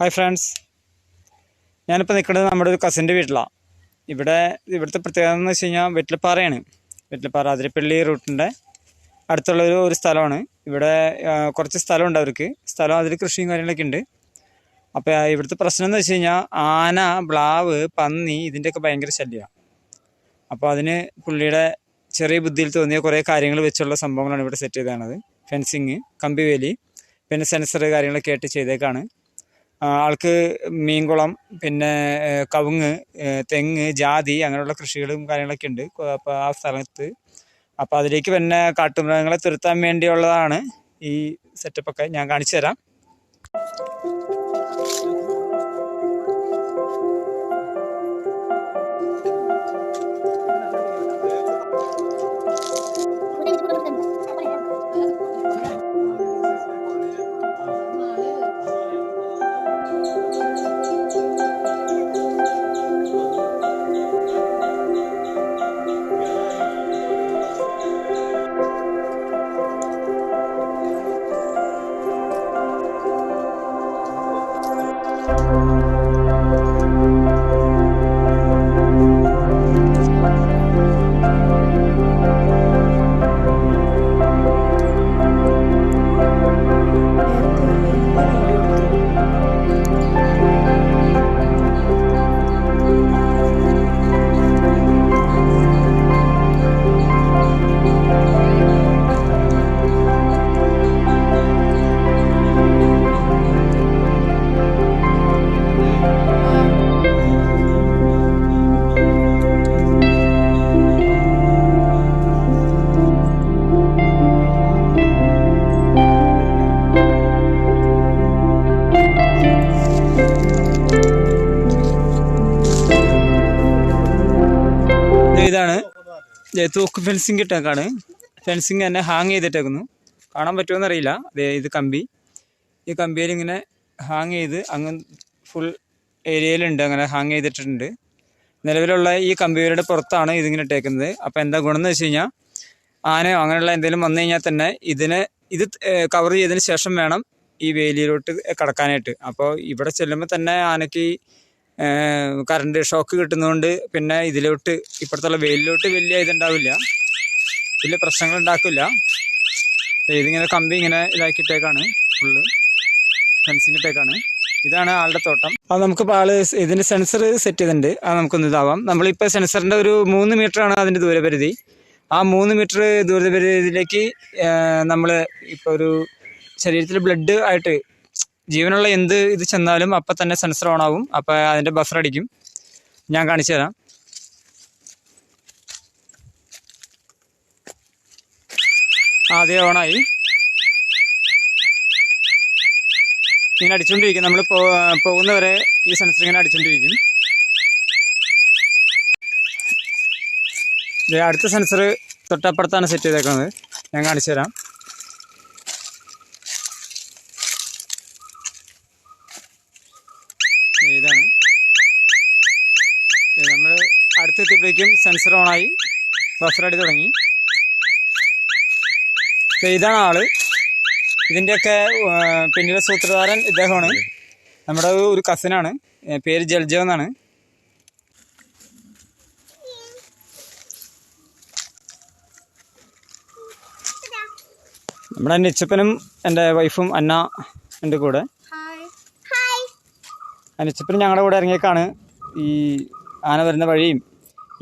Hi friends ഞാനിപ്പോൾ നിൽക്കുന്നത് നമ്മുടെ ഒരു കസിന്റെ വീട്ടിലാണ് ഇവിടെ ഇവിടുത്തെ പ്രത്യേകത എന്ന് വെച്ച് കഴിഞ്ഞാൽ വെറ്റിലപ്പാറയാണ്. വെറ്റിലപ്പാറ അതിരപ്പള്ളി റൂട്ടിന്റെ അടുത്തുള്ള ഒരു ഒരു സ്ഥലമാണ്. ഇവിടെ കുറച്ച് സ്ഥലമുണ്ട് അവർക്ക്. സ്ഥലം അതിൽ കൃഷിയും കാര്യങ്ങളൊക്കെ ഉണ്ട്. അപ്പോൾ ഇവിടുത്തെ പ്രശ്നം എന്ന് വെച്ച് കഴിഞ്ഞാൽ ആന ബ്ലാവ് പന്നി ഇതിന്റെയൊക്കെ ഭയങ്കര ശല്യമാണ് അപ്പോൾ അതിന് പുള്ളിയുടെ ചെറിയ ബുദ്ധിയിൽ തോന്നിയ കുറേ കാര്യങ്ങൾ വെച്ചുള്ള സംഭവങ്ങളാണ് ഇവിടെ സെറ്റ് ചെയ്തതാണത് ഫെൻസിങ് കമ്പിവേലി പിന്നെ സെൻസർ കാര്യങ്ങളൊക്കെ ആയിട്ട് ചെയ്തേക്കാണ്. ആൾക്ക് മീൻകുളം പിന്നെ കവുങ്ങ് തെങ്ങ് ജാതി അങ്ങനെയുള്ള കൃഷികളും കാര്യങ്ങളൊക്കെ ഉണ്ട് അപ്പോൾ ആ സ്ഥലത്ത്. അപ്പോൾ അതിലേക്ക് പിന്നെ കാട്ടുമൃഗങ്ങളെ തിരുത്താൻ വേണ്ടിയുള്ളതാണ് ഈ സെറ്റപ്പൊക്കെ ഞാൻ കാണിച്ചു തരാം തൂക്ക് ഫെൻസിങ് ഇട്ടേക്കാണ്. ഫെൻസിങ് തന്നെ ഹാങ് ചെയ്തിട്ടേക്കുന്നു. കാണാൻ പറ്റുമോ എന്നറിയില്ല ഇത് കമ്പി. ഈ കമ്പിയിൽ ഇങ്ങനെ ഹാങ് ചെയ്ത് അങ്ങ് ഫുൾ ഏരിയയിലുണ്ട് അങ്ങനെ ഹാങ് ചെയ്തിട്ടുണ്ട്. നിലവിലുള്ള ഈ കമ്പിയുടെ പുറത്താണ് ഇതിങ്ങനെ ഇട്ടേക്കുന്നത്. അപ്പോൾ എന്താ ഗുണം എന്ന് വെച്ച് കഴിഞ്ഞാൽ ആനയോ അങ്ങനെയുള്ള എന്തെങ്കിലും വന്നു കഴിഞ്ഞാൽ തന്നെ ഇതിനെ ഇത് കവർ ചെയ്തതിന് ശേഷം വേണം ഈ വേലിയിലോട്ട് കടക്കാനായിട്ട്. അപ്പോൾ ഇവിടെ ചെല്ലുമ്പോൾ തന്നെ ആനയ്ക്ക് കറണ്ട് ഷോക്ക് കിട്ടുന്നതുകൊണ്ട് പിന്നെ ഇതിലോട്ട് ഇപ്പുറത്തുള്ള വെയിലിലോട്ട് വലിയ ഇതുണ്ടാവില്ല. വലിയ പ്രശ്നങ്ങൾ ഉണ്ടാക്കില്ല ഇതിങ്ങനെ കമ്പി ഇങ്ങനെ ഇതാക്കിയിട്ടേക്കാണ് ഫുള്ള് ഫെൻസിങ് ഇട്ടേക്കാണ്. ഇതാണ് ആളുടെ തോട്ടം. അത് നമുക്ക് ആൾ ഇതിന്റെ സെൻസർ സെറ്റ് ചെയ്തിട്ടുണ്ട്. അത് നമുക്കൊന്ന് ഇതാവാം. നമ്മളിപ്പോൾ സെൻസറിന്റെ ഒരു മൂന്ന് മീറ്റർ ആണ് അതിന്റെ ദൂരപരിധി ആ മൂന്ന് മീറ്റർ ദൂരപരിധിയിലേക്ക് നമ്മൾ ഇപ്പോൾ ഒരു ശരീരത്തിൽ ബ്ലഡ് ആയിട്ട് ജീവനുള്ള എന്ത് ഇത് ചെന്നാലും അപ്പം തന്നെ സെൻസർ ഓൺ ആവും. അപ്പം അതിന്റെ ബസർ അടിക്കും. ഞാൻ കാണിച്ചു തരാം. ആദ്യം ഓണായി ഇങ്ങനെ അടിച്ചുകൊണ്ടിരിക്കും നമ്മൾ പോകുന്നവരെ ഈ സെൻസർ ഇങ്ങനെ അടിച്ചുകൊണ്ടിരിക്കും അടുത്ത സെൻസർ തൊട്ടപ്പുറത്താണ് സെറ്റ് ചെയ്തേക്കുന്നത്. ഞാൻ കാണിച്ചു തരാം ദേ ഇതാണ് നമ്മൾ അടുത്തെത്തിയപ്പോഴേക്കും സെൻസർ ഓണായി ബഫർ അടി തുടങ്ങി. അപ്പോൾ ഇതാണ് ആൾ. ഇതിന്റെയൊക്കെ പിന്നിലെ സൂത്രധാരൻ ഇദ്ദേഹമാണ്. നമ്മുടെ ഒരു കസിനാണ് പേര് ജൽജോ എന്നാണ്. നമ്മുടെ നിച്ചപ്പനും എന്റെ വൈഫും അന്ന എന്റെ കൂടെ. അനിച്ചപ്പനും ഞങ്ങളുടെ കൂടെ ഇറങ്ങിയേക്കാണ് ഈ ആന വരുന്ന വഴിയും.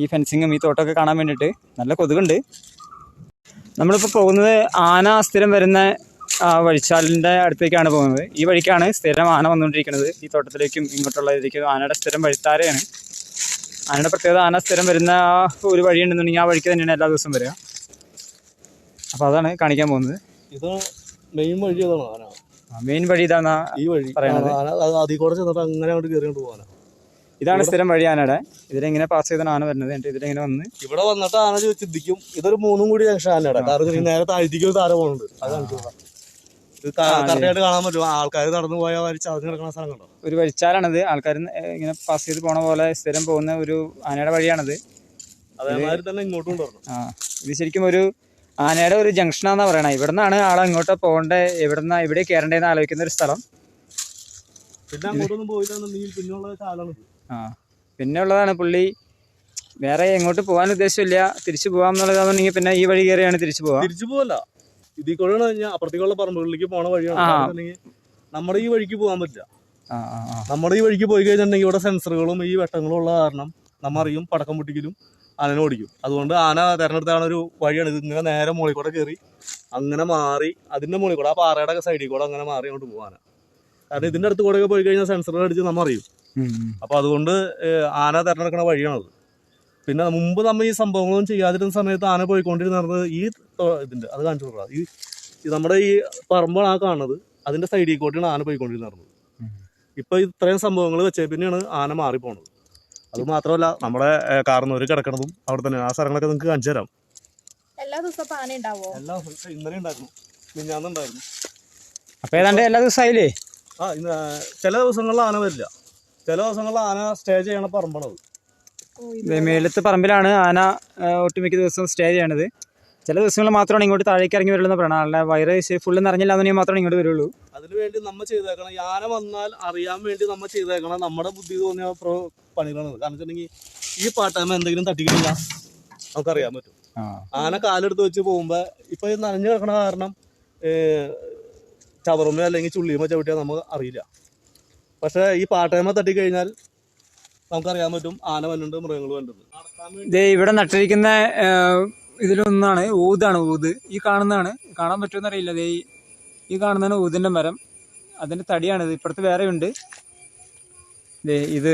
ഈ ഫെൻസിങ്ങും ഈ തോട്ടമൊക്കെ കാണാൻ വേണ്ടിയിട്ട് നല്ല കൊതുകുണ്ട്. നമ്മളിപ്പോൾ പോകുന്നത് ആന സ്ഥിരം വരുന്ന വഴിച്ചാലിന്റെ അടുത്തേക്കാണ് പോകുന്നത്. ഈ വഴിക്കാണ് സ്ഥിരം ആന വന്നുകൊണ്ടിരിക്കുന്നത്. ഈ തോട്ടത്തിലേക്കും ഇങ്ങോട്ടുള്ള ഇതിലേക്കും ആനയുടെ സ്ഥിരം വഴിത്താരയാണ്. ആനയുടെ പ്രത്യേകത ആന സ്ഥിരം വരുന്ന ഒരു വഴിയുണ്ടെന്നുണ്ടെങ്കിൽ ആ വഴിക്ക് തന്നെയാണ് എല്ലാ ദിവസവും വരിക. അപ്പോൾ അതാണ് കാണിക്കാൻ പോകുന്നത്. ഇത് മെയിൻ വഴി മെയിൻ വഴി ഇതാണ് ഈ വഴി. പറയണത്. ആന അത് അതിൽ കൂടെ ചെന്നിട്ട് അങ്ങനെ അങ്ങോട്ട് കയറിയോണ്ട് പോകാനാ. ഇതാണ് സ്ഥിരം വഴി ആനയുടെ. ഇതിലെങ്ങനെ പാസ് ചെയ്താണ് ആന വരുന്നത് എന്നിട്ട് ഇതിലെങ്ങനെ വന്ന് ഇവിടെ വന്നിട്ട് ആന ചോദിച്ചിരിക്കും ചിന്തിക്കും ഇതൊരു മൂന്നും കൂടി ജംഗ്ഷൻ ആനയുടെ. കാരണം നേരെ താഴ്ത്തിക്ക് താര പോകുന്നുണ്ട് അതാണ് കറക്റ്റായിട്ട് കാണാൻ പറ്റും. ആൾക്കാർ നടന്നു പോയാൽ വരി ചതഞ്ഞ് കിടക്കുന്ന സ്ഥലം കണ്ടോ? ഒരു വഴിച്ചാലാണിത്. ആൾക്കാർ ഇങ്ങനെ പാസ് ചെയ്ത് പോണ പോലെ സ്ഥിരം പോകുന്ന ഒരു ആനയുടെ വഴിയാണത്. അതേമാതിരി തന്നെ ഇങ്ങോട്ടും കൊണ്ടുവരണം. ആ ഇത് ശരിക്കും ഒരു ആനയുടെ ഒരു ജംഗ്ഷനാന്നാ പറയണത് ഇവിടെ നിന്നാണ് ആൾ അങ്ങോട്ട് പോകേണ്ട എവിടെ നിന്നാ ഇവിടെ കയറേണ്ടതെന്ന് ആലോചിക്കുന്ന ഒരു സ്ഥലം. പിന്നെ അങ്ങോട്ടൊന്നും പിന്നെയുള്ള ചാലാണ് ഇത്. ആ. പിന്നെ ഉള്ളതാണ് പുള്ളി. വേറെ എങ്ങോട്ട് പോകാൻ ഉദ്ദേശമില്ല. തിരിച്ചു പോകാം എന്നുള്ളതാണെന്നുണ്ടെങ്കിൽ പിന്നെ ഈ വഴി കയറിയാണ് തിരിച്ചു പോവാ തിരിച്ചു പോവല്ല. ഇതിൽ കൂടെ കഴിഞ്ഞാൽ അപ്പുറത്തേക്കുള്ള പറമ്പുകളിലേക്ക് പോണ വഴിയാണ്. നമ്മുടെ ഈ വഴിക്ക് പോകാൻ പറ്റില്ല. നമ്മുടെ ഈ വഴിക്ക് പോയി കഴിഞ്ഞിട്ടുണ്ടെങ്കിൽ ഇവിടെ സെൻസറുകളും ഈ വെട്ടങ്ങളും ഉള്ള കാരണം നമ്മ അറിയും പടക്കം പൊട്ടിക്കലും ആനനെ ഓടിക്കും. അതുകൊണ്ട് ആന തെരഞ്ഞെടുത്താണ് ഒരു വഴിയാണ്. ഇത് ഇങ്ങനെ നേരെ മുകളിൽ കൂടെ കയറി അങ്ങനെ മാറി അതിന്റെ മുകളിൽ കൂടെ ആ പാറയുടെ സൈഡിൽ കൂടെ അങ്ങനെ മാറി അങ്ങോട്ട് പോകാനാണ് കാരണം ഇതിന്റെ അടുത്ത് കൂടെ പോയി കഴിഞ്ഞാൽ സെൻസർ അടിച്ച് നമ്മ അറിയും ഉം, ഉം. അപ്പൊ അതുകൊണ്ട് ആന തിരഞ്ഞെടുക്കുന്ന വഴിയാണത്. പിന്നെ മുമ്പ് നമ്മൾ ഈ സംഭവങ്ങളൊന്നും ചെയ്യാതിരുന്ന സമയത്ത് ആന പോയിക്കൊണ്ടിരുന്നത് ഈ ഇതിന്റെ അത് കാണിച്ചു കൊടുക്കുക ഈ ഈ നമ്മുടെ ഈ പറമ്പാണ് ആ കാണുന്നത്. അതിന്റെ സൈഡിൽ കൂട്ടിയാണ് ആന പോയിക്കൊണ്ടിരുന്നത്. ഇപ്പൊ ഇത്രയും സംഭവങ്ങൾ വെച്ചേ പിന്നെയാണ് ആന മാറിപ്പോണത്. അത് മാത്രമല്ല നമ്മുടെ കാർന്നൂര് കിടക്കണതും അവിടെ തന്നെ. ആ സ്ഥലങ്ങളൊക്കെ നിങ്ങൾക്ക് കാണിച്ചു തരാം. എല്ലാ ദിവസവും ആന ഉണ്ടാവോ? എല്ലാ ദിവസവും ഇന്നലെ ഉണ്ടായിരുന്നു. മിഞ്ഞാന്നുണ്ടായിരുന്നു അപ്പൊ ഏതാണ്ട് എല്ലാ ഇന്ന് ആ, ചില ദിവസങ്ങളിൽ ആന വരില്ല. ചില ദിവസങ്ങളിൽ ആന സ്റ്റേ ചെയ്യണ പറമ്പാണത്. മേലത്തെ പറമ്പിലാണ് ആന ഒട്ടുമിക്ക ദിവസം സ്റ്റേ ചെയ്യണത്. ചില ദിവസങ്ങളിൽ മാത്രമാണ് ഇങ്ങോട്ട് താഴേക്ക് ഇറങ്ങി വരുള്ളൂ പറയണം ആളുടെ വയറ് ഫുള്ള് നിറഞ്ഞില്ല എന്നുണ്ടെങ്കിൽ മാത്രമേ ഇങ്ങോട്ട് വരുള്ളൂ. അതിനു വേണ്ടി നമ്മൾ ചെയ്തേക്കണം ഈ ആന വന്നാൽ അറിയാൻ വേണ്ടി നമ്മൾ ചെയ്തേക്കണം നമ്മുടെ ബുദ്ധി തോന്നിയ പണികളാണ് കാരണം വെച്ചിട്ടുണ്ടെങ്കിൽ ഈ പാട്ടാമ എന്തെങ്കിലും തട്ടിക്കഴിഞ്ഞാൽ നമുക്കറിയാൻ പറ്റും. ആന കാലെടുത്ത് വെച്ച് പോകുമ്പോ ഇപ്പൊ നനഞ്ഞു കിടക്കണ കാരണം ചവറുമ്മ അല്ലെങ്കിൽ ചുള്ളിയുമ്മ ചവിട്ടിയാൽ നമുക്ക് അറിയില്ല. പക്ഷെ ഈ പാട്ടായ്മ തട്ടിക്കഴിഞ്ഞാൽ നമുക്കറിയാൻ പറ്റും ആന വന്നുണ്ട് മൃഗങ്ങൾ വന്നിട്ടുണ്ട്. ഇവിടെ നട്ടിരിക്കുന്ന ഇതിലൊന്നാണ് ഊതാണ് ഊത്. ഈ കാണുന്നതാണ്. കാണാൻ പറ്റുമെന്ന് അറിയില്ല. ദേ ഈ- കാണുന്നതാണ് ഊതിന്റെ മരം. അതിന്റെ തടിയാണിത് ഇപ്പുറത്ത് വേറെ ഉണ്ട് ദേ ഇത്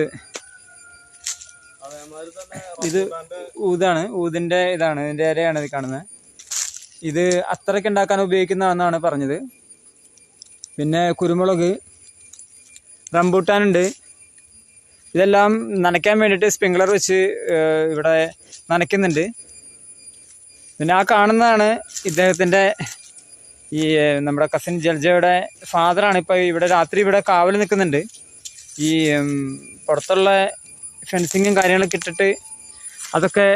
ഇത് ഊതാണ്. ഊതിന്റെ ഇതാണ്. ഇതിന്റെ ഇരയാണ് ഇത് കാണുന്നത് ഇത് അത്രയ്ക്ക് ഉണ്ടാക്കാൻ ഉപയോഗിക്കുന്നതാണെന്നാണ് പറഞ്ഞത്. പിന്നെ കുരുമുളക്. റംബൂട്ടാനുണ്ട്. ഇതെല്ലാം നനയ്ക്കാൻ വേണ്ടിയിട്ട് സ്പ്രിംഗ്ലർ വെച്ച് ഇവിടെ നനയ്ക്കുന്നുണ്ട്. പിന്നെ ആ കാണുന്നതാണ് ഇദ്ദേഹത്തിന്റെ ഈ നമ്മുടെ കസിൻ ജൽജയുടെ ഫാദറാണ് ഇപ്പോൾ ഇവിടെ രാത്രി ഇവിടെ കാവൽ നിൽക്കുന്നുണ്ട്. ഈ പുറത്തുള്ള ഫെൻസിങ്ങും കാര്യങ്ങളൊക്കെ ഇട്ടിട്ട് അതൊക്കെ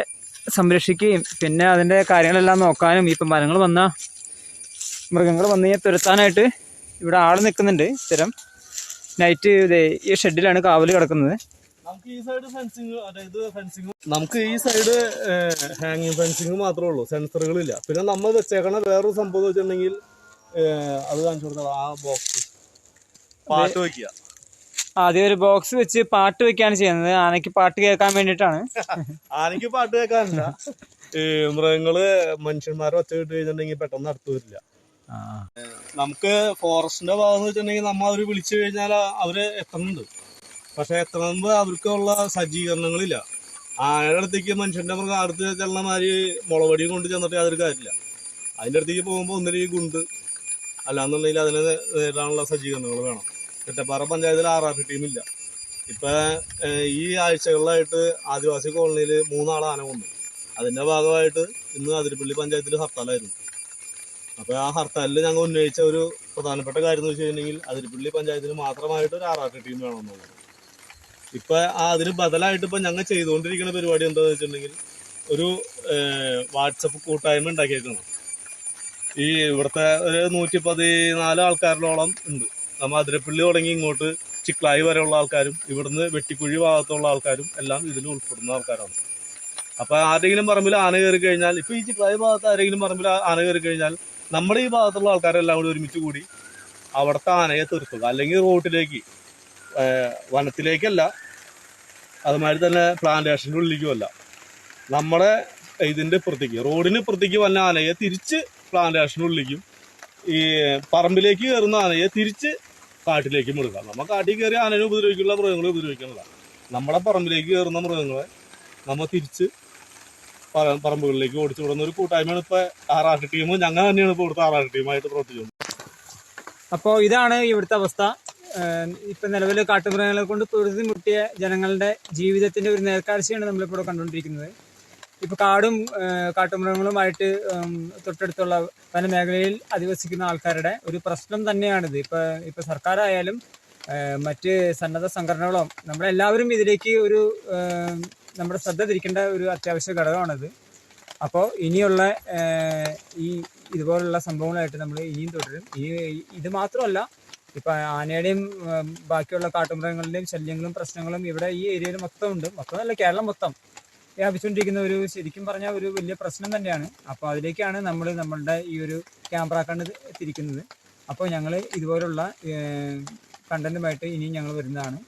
സംരക്ഷിക്കുകയും പിന്നെ അതിന്റെ കാര്യങ്ങളെല്ലാം നോക്കാനും ഇപ്പം മരങ്ങൾ വന്ന മൃഗങ്ങൾ വന്നു കഴിഞ്ഞാൽ തുരത്താനായിട്ട് ഇവിടെ ആൾ നിൽക്കുന്നുണ്ട് സ്ഥിരം. നൈറ്റ് ഇതേ ഈ ഷെഡിലാണ് കാവൽ കിടക്കുന്നത്. നമുക്ക് ഈ സൈഡ് ഫെൻസിങ് അതായത് ഫെൻസിങ് നമുക്ക് ഈ സൈഡ് ഹാങ്ങിങ് ഫെൻസിങ് മാത്രമേ ഉള്ളൂ. സെൻസറുകളില്ല പിന്നെ നമ്മൾ വെച്ചേക്കണ വേറൊരു സംഭവം വെച്ചിട്ടുണ്ടെങ്കിൽ അത് കാണിച്ചു കൊടുത്താൽ ആ ബോക്സ് പാട്ട് വെക്കുക. ആദ്യം ഒരു ബോക്സ് വെച്ച് പാട്ട് വെക്കാണ് ചെയ്യുന്നത്. ആനയ്ക്ക് പാട്ട് കേൾക്കാൻ വേണ്ടിട്ടാണ് ആനയ്ക്ക് പാട്ട് കേൾക്കാനില്ല. ഈ മൃഗങ്ങൾ മനുഷ്യന്മാരെ ഒച്ച കിട്ടുകഴിഞ്ഞിട്ടുണ്ടെങ്കിൽ പെട്ടെന്ന് നടത്തുവരില്ല വരില്ല നമുക്ക് ഫോറസ്റ്റിന്റെ ഭാഗം വെച്ചിട്ടുണ്ടെങ്കിൽ നമ്മ അവർ വിളിച്ചു കഴിഞ്ഞാൽ അവർ എത്തുന്നുണ്ട് പക്ഷെ എത്തണമെന്ന് അവർക്കുള്ള സജ്ജീകരണങ്ങളില്ല. ആനയുടെ അടുത്തേക്ക് മനുഷ്യന്റെ മൃഗം അടുത്ത് ചെല്ലണ മാതിരി മുളവടി കൊണ്ട് ചെന്നിട്ട് അതൊരു കാര്യമില്ല. അതിന്റെ അടുത്തേക്ക് പോകുമ്പോൾ ഒന്നിനും ഈ ഗുണ്ട്. അല്ലാന്നുണ്ടെങ്കിൽ അതിനെ നേരിടാനുള്ള സജ്ജീകരണങ്ങൾ വേണം. ചെറ്റപ്പാറ പഞ്ചായത്തിൽ ആർ ആർ ടീമില്ല. ഇപ്പൊ ഈ ആഴ്ചകളിലായിട്ട് ആദിവാസി കോളനിയിൽ മൂന്നാൾ ആന അതിന്റെ ഭാഗമായിട്ട് ഇന്ന് അതിരപ്പള്ളി പഞ്ചായത്തിൽ ഹർത്താലായിരുന്നു. അപ്പൊ ആ ഹർത്താലിൽ ഞങ്ങൾ ഉന്നയിച്ച ഒരു പ്രധാനപ്പെട്ട കാര്യം എന്ന് വെച്ച് കഴിഞ്ഞിട്ടുണ്ടെങ്കിൽ അതിരപ്പള്ളി പഞ്ചായത്തിന് മാത്രമായിട്ട് ഒരു ആറാട്ട് ടീം വേണമെന്നുള്ളത്. ഇപ്പൊ അതിന് ബദലായിട്ട് ഇപ്പൊ ഞങ്ങൾ ചെയ്തുകൊണ്ടിരിക്കുന്ന പരിപാടി എന്താണെന്ന് വെച്ചിട്ടുണ്ടെങ്കിൽ ഒരു വാട്സപ്പ് കൂട്ടായ്മ ഉണ്ടാക്കിയേക്കണം. ഈ ഇവിടുത്തെ ഒരു നൂറ്റി പതിനാല് ആൾക്കാരിലോളം ഉണ്ട്. നമ്മൾ അതിരപ്പള്ളി തുടങ്ങി ഇങ്ങോട്ട് ചിക്ലായി വരെയുള്ള ആൾക്കാരും ഇവിടുന്ന് വെട്ടിക്കുഴി ഭാഗത്തുള്ള ആൾക്കാരും എല്ലാം ഇതിൽ ഉൾപ്പെടുന്ന ആൾക്കാരാണ്. അപ്പൊ ആരെങ്കിലും പറമ്പിൽ ആന കയറി കഴിഞ്ഞാൽ ഇപ്പൊ ഈ ചിക്ലായി ഭാഗത്ത് ആരെങ്കിലും പറമ്പിൽ ആന കയറി കഴിഞ്ഞാൽ നമ്മുടെ ഈ ഭാഗത്തുള്ള ആൾക്കാരെല്ലാം കൂടി ഒരുമിച്ച് കൂടി അവിടുത്തെ ആനയെ തീർക്കുക. അല്ലെങ്കിൽ റോട്ടിലേക്ക് വനത്തിലേക്കല്ല അതുമാതിരി തന്നെ പ്ലാന്റേഷന്റെ ഉള്ളിലേക്കുമല്ല നമ്മുടെ ഇതിന്റെ ഇപ്പുറത്തേക്ക് റോഡിന് ഇപ്പുറത്തേക്ക് വന്ന ആനയെ തിരിച്ച് പ്ലാന്റേഷന്റെ ഉള്ളിലേക്കും ഈ പറമ്പിലേക്ക് കയറുന്ന ആനയെ തിരിച്ച് കാട്ടിലേക്കും എടുക്കാം നമ്മൾ കാട്ടിൽ കയറി ആനയെ ഉപദ്രവിക്കുള്ള മൃഗങ്ങളെ ഉപദ്രവിക്കുന്നതാണ്. നമ്മുടെ പറമ്പിലേക്ക് കയറുന്ന മൃഗങ്ങളെ നമ്മൾ തിരിച്ച് പറമ്പുകളിലേക്ക് ഓടിച്ചു വിടുന്ന ഒരു കൂട്ടായ്മയാണ് ഇപ്പൊ ആറാട്ട് ടീം ഞങ്ങൾ തന്നെയാണ് ഇപ്പൊ ഇവിടുത്തെ ആറാട്ട് ടീമായിട്ട് പ്രവർത്തിക്കുന്നത്. അപ്പോൾ ഇതാണ് ഇവിടുത്തെ അവസ്ഥ. ഇപ്പൊ ഇപ്പം നിലവിൽ കാട്ടുമൃഗങ്ങളെ കൊണ്ട് പൊരുതി മുട്ടിയ ജനങ്ങളുടെ ജീവിതത്തിന്റെ ഒരു നേർക്കാഴ്ചയാണ് നമ്മളിപ്പോൾ ഇവിടെ കണ്ടുകൊണ്ടിരിക്കുന്നത്. ഇപ്പോൾ കാടും കാട്ടുമൃഗങ്ങളുമായിട്ട് തൊട്ടടുത്തുള്ള പല മേഖലയിൽ അധിവസിക്കുന്ന ആൾക്കാരുടെ ഒരു പ്രശ്നം തന്നെയാണിത്. ഇപ്പൊ ഇപ്പൊ സർക്കാരായാലും മറ്റ് സന്നദ്ധ സംഘടനകളോ നമ്മളെല്ലാവരും ഇതിലേക്ക് ഒരു നമ്മുടെ ശ്രദ്ധ തിരിക്കേണ്ട ഒരു അത്യാവശ്യ ഘടകമാണിത്. അപ്പോൾ ഇനിയുള്ള ഈ ഇതുപോലുള്ള സംഭവങ്ങളായിട്ട് നമ്മൾ ഇനിയും തുടരും. ഈ ഇത് മാത്രമല്ല ഇപ്പൊ ആനയുടെയും ബാക്കിയുള്ള കാട്ടുമൃഗങ്ങളുടെയും ശല്യങ്ങളും പ്രശ്നങ്ങളും ഇവിടെ ഈ ഏരിയയിൽ മൊത്തം ഉണ്ട്. മൊത്തം അല്ല കേരളം മൊത്തം വ്യാപിച്ചുകൊണ്ടിരിക്കുന്ന ഒരു ശരിക്കും പറഞ്ഞാൽ ഒരു വലിയ പ്രശ്നം തന്നെയാണ്. അപ്പോൾ അതിലേക്കാണ് നമ്മൾ നമ്മളുടെ ഈ ഒരു ക്യാമറ കണ്ട് തിരിക്കുന്നത്. അപ്പോൾ ഞങ്ങൾ ഇതുപോലുള്ള കണ്ടന്റുമായിട്ട് ഇനിയും ഞങ്ങൾ വരുന്നതാണ്.